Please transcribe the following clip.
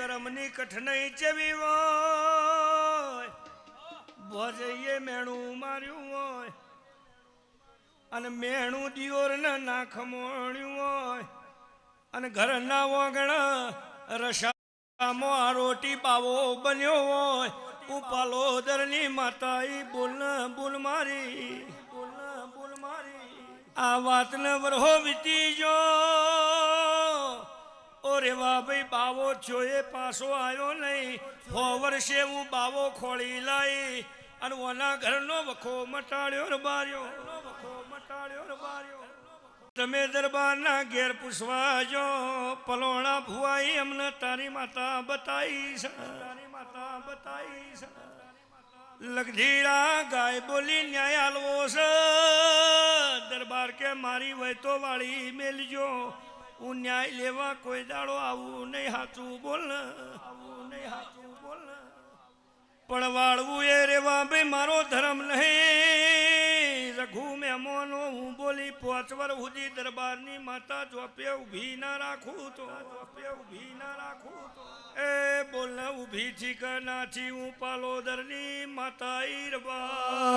કરમની કઠણાઈ જેવી હોય. ભજઈએ મેણું માર્યું હોય અને મેણું દિયોરને નાખ મોણ્યું હોય. અને ઘરના વગણ રસામાં રોટી પાવો બન્યો હોય. ઉપાલો દરની માતા ઈ બોલ બોલ મારી બોલ બોલ મારી. આ વાતને વરહો વીતી જો ભાઈ બાવો જોયે પાછો આવ્યો નહીં. હો વર્ષે હું બાવો ખોળી લાઈ અને ઓના ઘરનો વખો મટાડ્યો બાર્યો વખો મટાડ્યો ને બાર્યો. તમે દરબારના ઘેર પૂછવા જો પલોણા ભુવાઈ, અમને તારી માતા બતાવી છે. તારી માતા બતાવી છે લગધીરા ગાય બોલી, ન્યાય આલવો દરબાર કે મારી વહેતો વાળી મેલજો. હું ન્યાય લેવા કોઈ દાડો આવું નહીં હાચું બોલ. આવું નહીં હાચું બોલ પણ વાળવું એ રેવા બે, મારો ધર્મ નહીં. રઘુ મહેમાનો હું બોલી પોચવર વર સુધી દરબારની માતા ચોપે ઊભી ના રાખું તો ચોપે ઊભી ના રાખું તો. એ બોલ, ઊભી થી કે નાથી હું પાલોદરની માતા ઈરબા